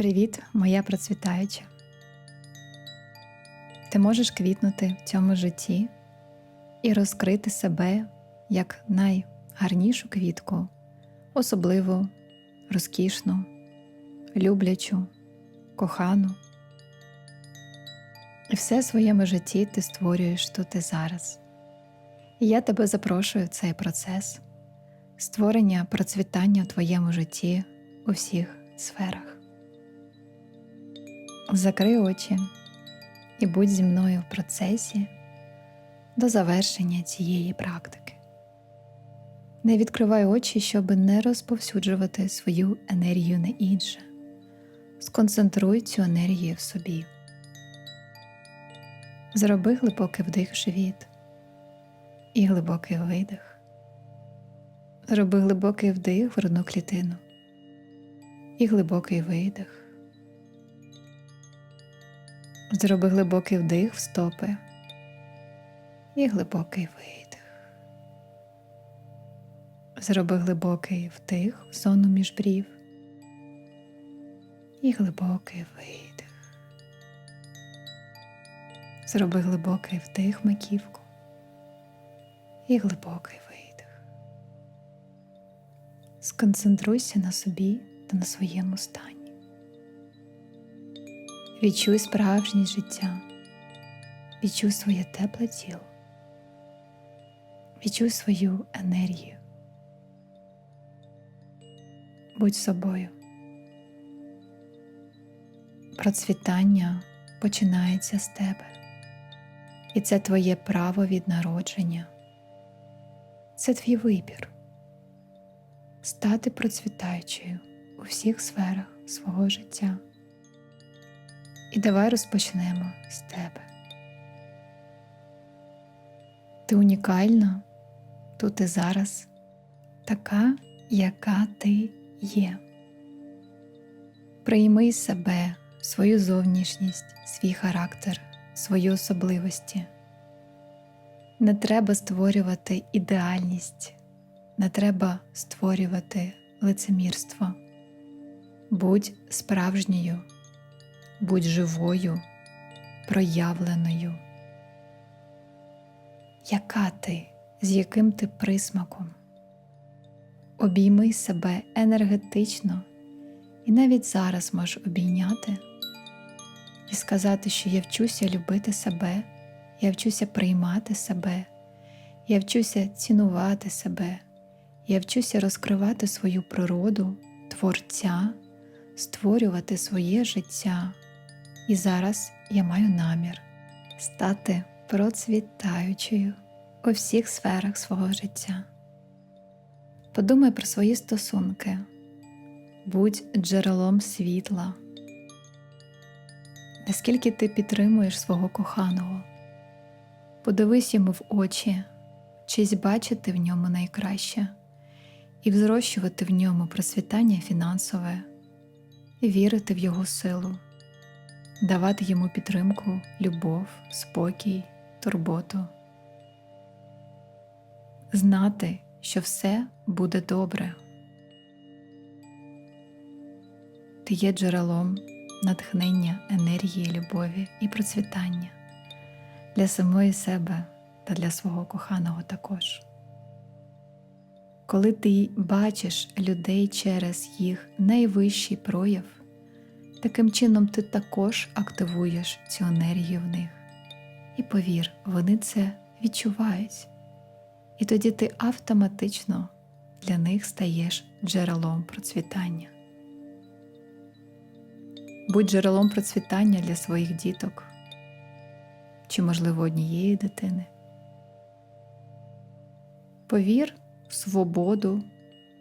Привіт, моя процвітаюча. Ти можеш квітнути в цьому житті і розкрити себе як найгарнішу квітку, особливу, розкішну, люблячу, кохану. І все в своєму житті ти створюєш тут і зараз. І я тебе запрошую в цей процес створення процвітання в твоєму житті у всіх сферах. Закрий очі і будь зі мною в процесі до завершення цієї практики. Не відкривай очі, щоб не розповсюджувати свою енергію на інше. Сконцентруй цю енергію в собі. Зроби глибокий вдих в живіт і глибокий видих. Зроби глибокий вдих в грудну клітину і глибокий видих. Зроби глибокий вдих в стопи і глибокий видих. Зроби глибокий вдих в зону міжбрів і глибокий видих. Зроби глибокий вдих маківку і глибокий видих. Сконцентруйся на собі та на своєму стані. Відчуй справжність життя, відчуй своє тепле тіло, відчуй свою енергію. Будь собою. Процвітання починається з тебе, і це твоє право від народження. Це твій вибір стати процвітаючою у всіх сферах свого життя. І давай розпочнемо з тебе. Ти унікальна тут і зараз, така, яка ти є. Прийми себе, свою зовнішність, свій характер, свої особливості. Не треба створювати ідеальність, не треба створювати лицемірство. Будь справжньою будь живою, проявленою. Яка ти, з яким ти присмаком? Обійми себе енергетично і навіть зараз можеш обійняти і сказати, що я вчуся любити себе, я вчуся приймати себе, я вчуся цінувати себе, я вчуся розкривати свою природу, творця, створювати своє життя. І зараз я маю намір стати процвітаючою у всіх сферах свого життя. Подумай про свої стосунки, будь джерелом світла, наскільки ти підтримуєш свого коханого, подивись йому в очі, чись бачити в ньому найкраще і взрощувати в ньому процвітання фінансове, і вірити в його силу давати йому підтримку, любов, спокій, турботу, знати, що все буде добре. Ти є джерелом натхнення, енергії, любові і процвітання для самої себе та для свого коханого також. Коли ти бачиш людей через їх найвищий прояв. Таким чином ти також активуєш цю енергію в них. І повір, вони це відчувають. І тоді ти автоматично для них стаєш джерелом процвітання. Будь джерелом процвітання для своїх діток чи, можливо, однієї дитини. Повір в свободу,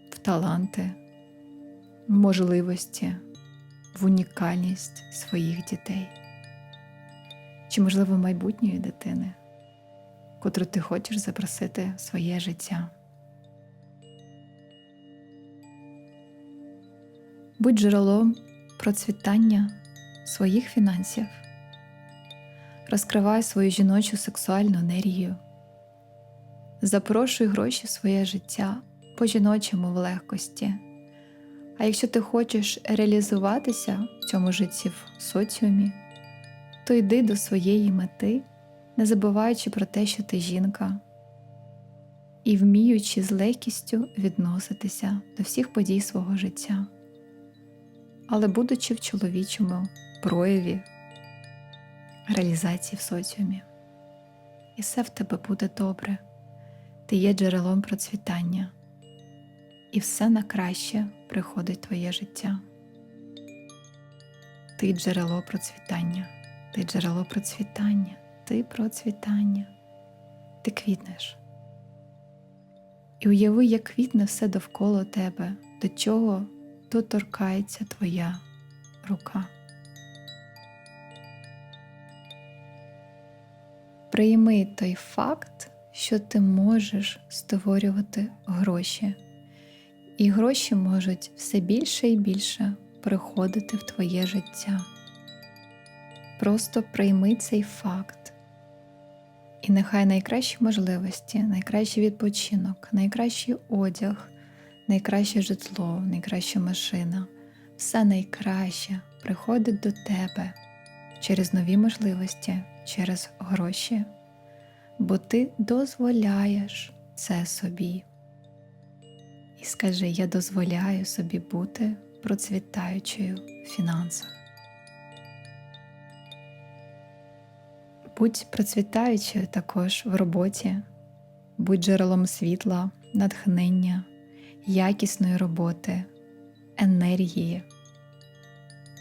в таланти, в можливості в унікальність своїх дітей, чи, можливо, майбутньої дитини, котру ти хочеш запросити в своє життя. Будь джерелом процвітання своїх фінансів, розкривай свою жіночу сексуальну енергію, запрошуй гроші в своє життя по жіночому в легкості А якщо ти хочеш реалізуватися в цьому житті в соціумі, то йди до своєї мети, не забуваючи про те, що ти жінка, і вміючи з легкістю відноситися до всіх подій свого життя, але будучи в чоловічому прояві реалізації в соціумі. І все в тебе буде добре. Ти є джерелом процвітання, і все на краще приходить твоє життя. Ти джерело процвітання, ти джерело процвітання, ти процвітання, ти квітнеш. І уяви, як квітне все довкола тебе, до чого доторкається твоя рука. Прийми той факт, що ти можеш створювати гроші, і гроші можуть все більше і більше приходити в твоє життя. Просто прийми цей факт. І нехай найкращі можливості, найкращий відпочинок, найкращий одяг, найкраще житло, найкраща машина, все найкраще приходить до тебе через нові можливості, через гроші, бо ти дозволяєш це собі. І скажи, я дозволяю собі бути процвітаючою в фінансах. Будь процвітаючою також в роботі, будь джерелом світла, натхнення, якісної роботи, енергії,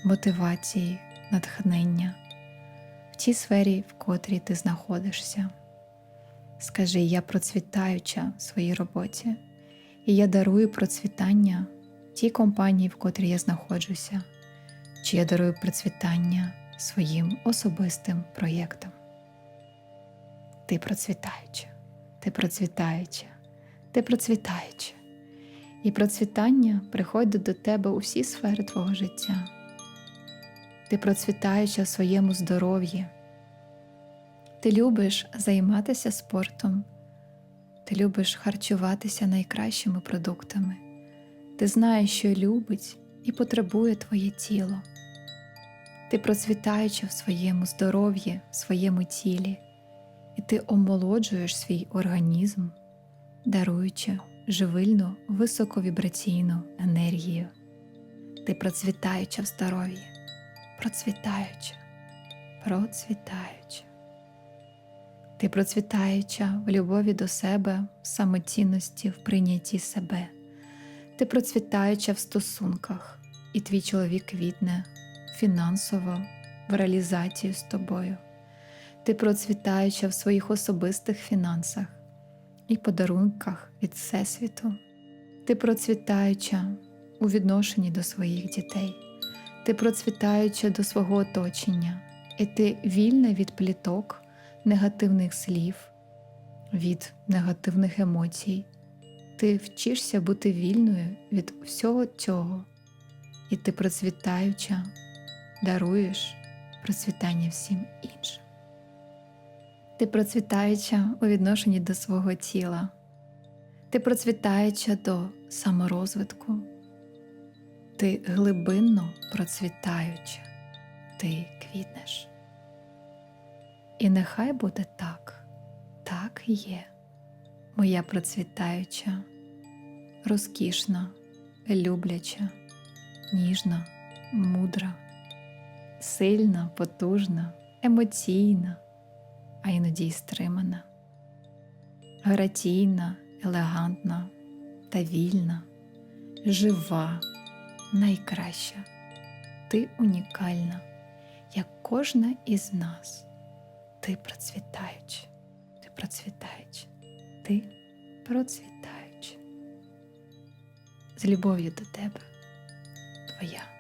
мотивації, натхнення в тій сфері, в котрій ти знаходишся. Скажи, я процвітаюча в своїй роботі, і я дарую процвітання тій компанії, в котрій я знаходжуся, чи я дарую процвітання своїм особистим проєктам. Ти процвітаюча, ти процвітаюча, ти процвітаюча. І процвітання приходить до тебе у всі сфери твого життя. Ти процвітаюча в своєму здоров'ї. Ти любиш займатися спортом, ти любиш харчуватися найкращими продуктами. Ти знаєш, що любить і потребує твоє тіло. Ти процвітаюча в своєму здоров'ї, в своєму тілі, і ти омолоджуєш свій організм, даруючи живильну високовібраційну енергію. Ти процвітаюча в здоров'ї, процвітаюча, процвітаюча. Ти процвітаюча в любові до себе, в самоцінності, в прийнятті себе. Ти процвітаюча в стосунках, і твій чоловік квітне фінансово в реалізацію з тобою. Ти процвітаюча в своїх особистих фінансах і подарунках від Всесвіту. Ти процвітаюча у відношенні до своїх дітей, ти процвітаюча до свого оточення, і ти вільна від пліток, негативних слів, від негативних емоцій. Ти вчишся бути вільною від всього цього, і ти процвітаюча, даруєш процвітання всім іншим. Ти процвітаюча у відношенні до свого тіла, ти процвітаюча до саморозвитку, ти глибинно процвітаюча, ти квітнеш. І нехай буде так, так є, моя процвітаюча, розкішна, любляча, ніжна, мудра, сильна, потужна, емоційна а іноді й стримана, гратійна, елегантна та вільна, жива, найкраща. Ти унікальна, як кожна із нас. Ти процвітаючи, ти процвітаючи, ти процвітаючи. З любов'ю до тебе, твоя.